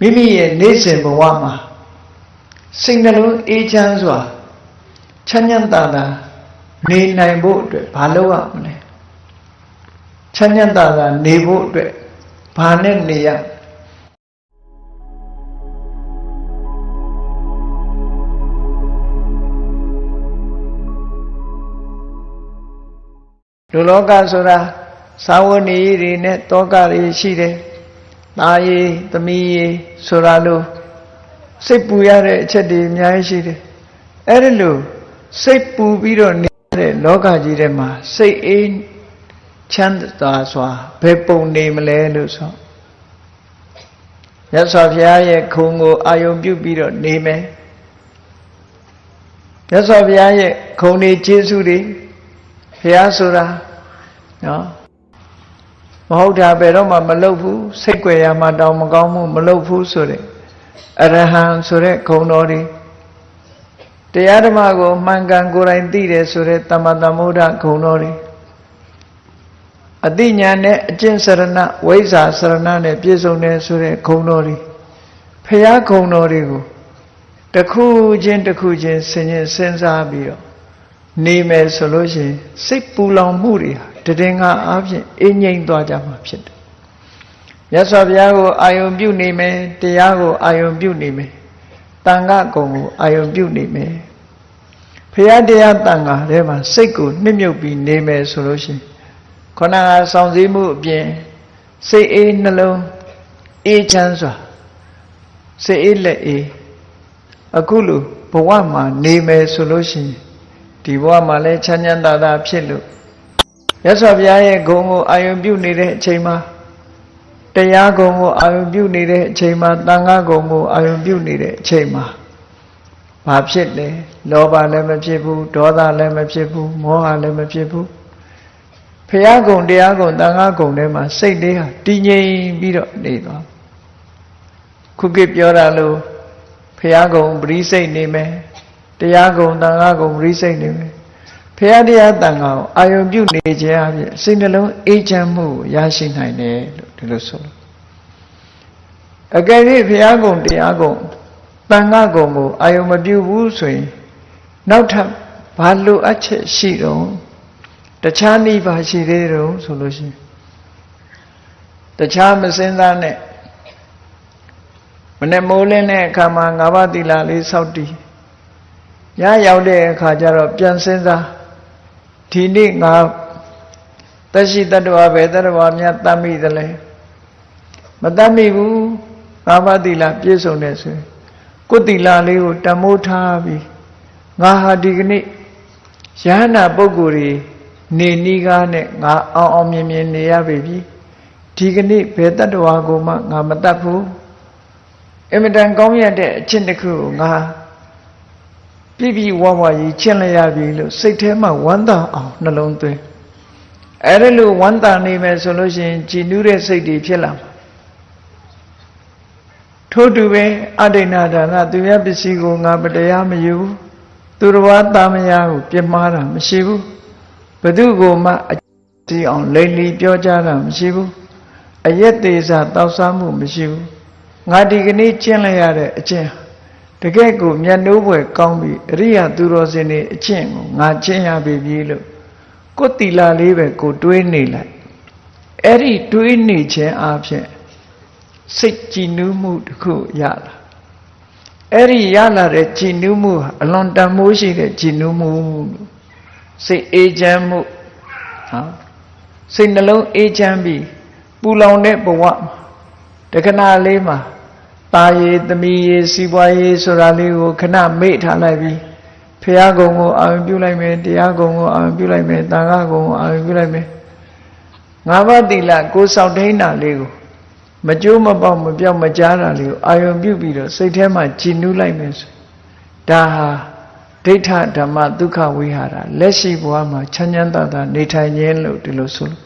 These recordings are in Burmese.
မိမိရဲ့နေ့စဉ်ဘဝမှာစိတ်နှလုံးအေးချမ်းစွာချမ်းချမ်းသာသာနေနိုင်ဖို့အတွက်ဘာလုပ်ရမလဲချမ်းချမ်းသာသာနေဖို့အတွက်ဘာနဲ့နေရလူလောကဆိုတာသာဝဏီတွေနဲ့တောကတွေရှိတယ်။ သားရည်သမီးရည်ဆိုတာလို့စိတ်ပူရတဲ့အချက်တွေအများကြီးရှိတယ်။အဲ့ဒီလိုစိတ်ပူပြီးတော့နေတဲ့လောကကြီးထဲမှာစိတ်အေးချမ်းသာစွာဘယ်ပုံနေမလဲလို့ဆိုရသော်ဘုရားရဲ့ခုံကိုအာယုံပြုပြီးတော့နေမယ်။ရသော်ဘုရားရဲ့ခုံတွေကျေးဇူးတွေဘုရားဆိုတာနော် မဟုတ်တာဘယ်တော့မှမလုပ်ဘူးစိတ်ကြွယ်ရမှတောင်မကောင်းမှုမလုပ်ဘူးဆိုတဲ့အရဟံဆိုတဲ့ခုံတော်တွေတရားဓမ္မကိုမှန်ကန်ကိုယ်တိုင်သိတယ်ဆိုတဲ့တမ္မတမုဒ္ဒခုံတော်တွေအတိညာနဲ့အကျင့်စရဏဝိဇ္ဇာစရဏနဲ့ပြည့်စုံတယ်ဆိုတဲ့ခုံတော်တွေဖရာခုံတော်တွေကိုတစ်ခုချင်းတစ်ခုချင်းဆင်ញင်စဉ်းစားပြီးတော့နေမယ်ဆိုလို့ရှိရင်စိတ်ပူလောင်မှုတွေဟာ တည်ငါအားဖြင့်အင်းငိမ့်သွားကြမှာဖြစ်တယ်။မြတ်စွာဘုရားကိုအာယုံပြုနေမယ်တရားကိုအာယုံပြုနေမယ်တန်ခါကုံကိုအာယုံပြုနေမယ်။ဘုရားတရားတန်ခါထဲမှာစိတ်ကိုနှစ်မြုပ်ပြီးနေမယ်ဆိုလို့ရှိရင်ခန္ဓာကစောင့်စည်းမှုအပြင်စိတ်အေးနှလုံးအေးချမ်းစွာစိတ်အေးလက်အေးအခုလိုဘဝမှာနေမယ်ဆိုလို့ရှိရင်ဒီဘဝမှာလည်းချမ်းချမ်းသာသာဖြစ်လို့ ရသော်ဘုရားရဲ့ဂုဏ်ကိုအာယုံပြုနေတဲ့အချိန်မှာတရားဂုဏ်ကိုအာယုံပြုနေတဲ့အချိန်မှာတန်ခါဂုဏ်ကိုအာယုံပြုနေတဲ့အချိန်မှာဘာဖြစ်လဲလောဘလည်းမဖြစ်ဘူးဒေါသလည်းမဖြစ်ဘူးမောဟလည်းမဖြစ်ဘူးဘုရားဂုဏ်တရားဂုဏ်တန်ခါဂုဏ်ထဲမှာစိတ်လေးဟာတည်ငြိမ်ပြီးတော့နေသွားခုခေတ်ပြောတာလို့ဘုရားဂုဏ်ပရိစိတ်နေမယ်တရားဂုဏ်တန်ခါဂုဏ်ပရိစိတ်နေမယ် ဖရာတရားတန်ခါကိုအာယုံပြုနေခြင်းအပြင်စိတ်နှလုံးအေးချမ်းမှုကိုရရှိနိုင်တယ်လို့ဒီလိုဆိုလို့အကယ်၍ဖရာကုံတရားကုံတန်ခါကုံကိုအာယုံမပြုဘူးဆိုရင်နောက်ထပ်ဘာလိုအပ်ချက်ရှိတော့တခြားနည်းပါရှိသေးတော့ဆိုလို့ရှိရင်တခြားမစင်စားနဲ့မနဲ့မိုးလင်းတဲ့အခါမှာငါးပါးသီလလေးစောင့်တည်ညရောက်တဲ့အခါကျတော့ပြန်စင်စား ဒီနေ့ငါတက်ရှိတတ္တဝါပဲတတ္တဝါများတတ်မိသလဲမတတ်မိဘူးငါးပါးသီလပြည့်စုံတယ်ဆိုရင်ကိုယ်သီလလေးကိုတမိုးထားပြီးငါဟာဒီကနေ့ယဟနာပုဂ္ဂိုလ်တွေနေနီးကားနဲ့ငါအောင်အောင်မြင်မြင်နေရပြီဒီကနေ့ဘယ်တတ္တဝါကိုမှငါမတတ်ဘူးအင်မတန်ကောင်းရတဲ့အချင်းတစ်ခုကိုငါ ပြည့်ပြည့်ဝဝကြီးကျင့်လိုက်ရပြီလို့စိတ်ထဲမှာဝမ်းသာအောင်နှလုံးသွင်းအဲ့ဒါလို့ဝမ်းသာနေမယ်ဆိုလို့ရှိရင်ကြည်နူးတဲ့စိတ်တွေဖြစ်လာမှာထို့တူပဲအဒိဏဒါနသူရပစ္စည်းကိုငါမတရားမယူဘူးသူတော်ဘာတာမယာကိုပြမှားတာမရှိဘူးဘသူကိုမှအတီအောင်လိမ့်လီပြောကြတာမရှိဘူးအယက်သေးစာတောက်စားမှုမရှိဘူးငါဒီကနေ့ကျင့်လိုက်ရတဲ့အကျင့် တကယ့်ကိုမျက်နှိုးပွဲကောင်းပြီအရိယာသူတော်စင်တွေအကျင့်ကိုငါကျင့်ရပြီပြီလို့ကိုယ်တီလာလေးပဲကိုတွေးနေလိုက်အဲ့ဒီတွေးနေခြင်းအပြင်စိတ်ကြည်နူးမှုတစ်ခုရလာအဲ့ဒီရလာတဲ့ကြည်နူးမှုဟာအလွန်တန်မိုးရှိတဲ့ကြည်နူးမှုစိတ်အေးချမ်းမှုဟာစိတ်နှလုံးအေးချမ်းပြီးပူလောင်တဲ့ဘဝတခဏလေးမှာ ตาရည်သမီးရည်စီးပွားရေးဆိုတာလေးကိုခဏမေ့ထားလိုက်ပြီးဖះကုံကိုအာရုံပြုလိုက်မယ်တရားကုံကိုအာရုံပြုလိုက်မယ်တန်ခါကုံကိုအာရုံပြုလိုက်မယ်ငါးပါးသီလကိုစောင့်ထိန်တာလေးကိုမကြိုးမပေါက်မပြောက်မကြားတာလေးကိုအာရုံပြုပြီးတော့စိတ်ထဲမှာကြည်နူးလိုက်မယ်ဆိုဒါဟာဒိဋ္ဌဓမ္မဒုက္ခဝိဟာရလက်ရှိဘဝမှာချမ်းချမ်းသာသာနေထိုင်ခြင်းလို့ဒီလိုဆိုလို့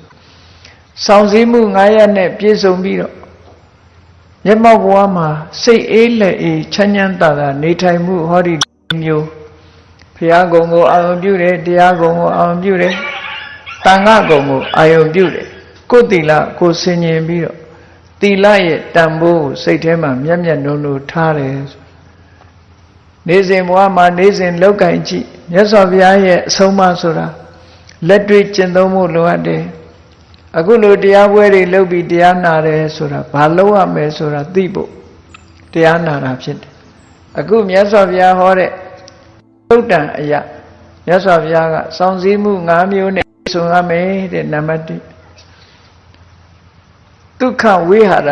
စောင့်စည်းမှု9ရက်နဲ့ပြည့်စုံပြီးတော့ မျက်မှောက်ဘဝမှာစိတ်အေးလက်အေးချမ်းချမ်းသာသာနေထိုင်မှုဟောဒီမျိုးဘုရားကုံကိုအာရုံပြုတယ်တရားကုံကိုအာရုံပြုတယ်တန်ခါကုံကိုအာရုံပြုတယ်ကိုယ်တိလကိုဆင်ញင်ပြီးတော့သီလရဲ့တန်ဖိုးကိုစိတ်ထဲမှာမျက်မျက်နှုံနှုံထားတယ်ဆိုနေစဉ်ဘဝမှာနေစဉ်လောက်ကင်ကြည့်မြတ်စွာဘုရားရဲ့အဆုံးအမဆိုတာလက်တွေ့ကျင့်သုံးဖို့လိုအပ်တယ် အခုလိုတရားပွဲတွေလုပ်ပြီးတရားနာတယ်ဆိုတာဘာလုပ်ရမယ်ဆိုတာသိဖို့တရားနာတာဖြစ်တယ်အခုမြတ်စွာဘုရားဟောတဲ့သုတ်တန်အရာမြတ်စွာဘုရားကစောင့်စည်းမှု၅မျိုးနဲ့ဆိုရမယ်တဲ့နံပါတ်1ဒုက္ခဝိဟာရ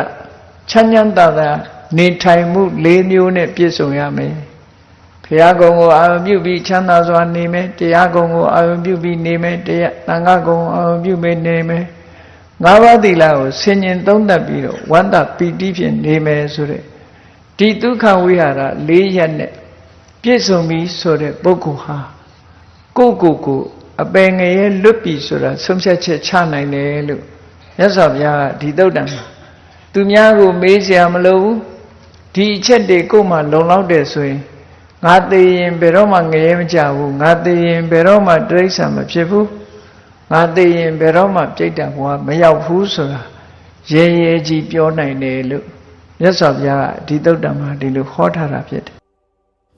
ချမ်းချမ်းသာသာနေထိုင်မှု၄မျိုးနဲ့ပြည့်စုံရမယ်ဘုရားကုံကိုအာရုံပြုပြီးချမ်းသာစွာနေမယ်တရားကုံကိုအာရုံပြုပြီးနေမယ်တရားသံဃာကုံကိုအာရုံပြုပြီးနေမယ် ၅ပါးသီလကိုဆင်ញင်သုံးသပ်ပြီးတော့ဝန္တပီတိဖြင့်နေမယ်ဆိုတဲ့ဒီဒုက္ခဝိဟာရ၄ရက်နဲ့ပြည့်စုံပြီဆိုတဲ့ပုဂ္ဂိုလ်ဟာကိုယ့်ကိုယ်ကိုအပင်ငရဲလွတ်ပြီဆိုတာဆုံးဖြတ်ချက်ချနိုင်တယ်လို့မြတ်စွာဘုရားကဒီတုတ်တံမှာသူများကိုမေးစရာမလိုဘူးဒီအချက်တွေကိုယ်မှလုံလောက်တယ်ဆိုရင်ငါသေးရင်ဘယ်တော့မှငရဲမကြဘူးငါသေးရင်ဘယ်တော့မှတိရစ္ဆာန်မဖြစ်ဘူး ငါသိရင်ဘယ်တော့မှပြိတ္တဘဝမရောက်ဘူးဆိုတာရဲရဲကြီးပြောနိုင်တယ်လို့မြတ်စွာဘုရားကဒီသုတ်တံမှာဒီလိုဟောထားတာဖြစ်တယ်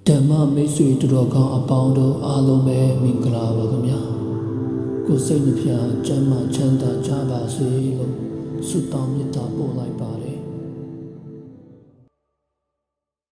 ဓမ္မမိတ်ဆွေတို့တော်ကောင်းအပေါင်းတို့အားလုံးပဲမင်္ဂလာပါခင်ဗျာကိုယ်စိတ်နှပြချမ်းသာချမ်းသာကြပါစေလို့ဆုတောင်းမေတ္တာပို့လိုက်ပါတယ်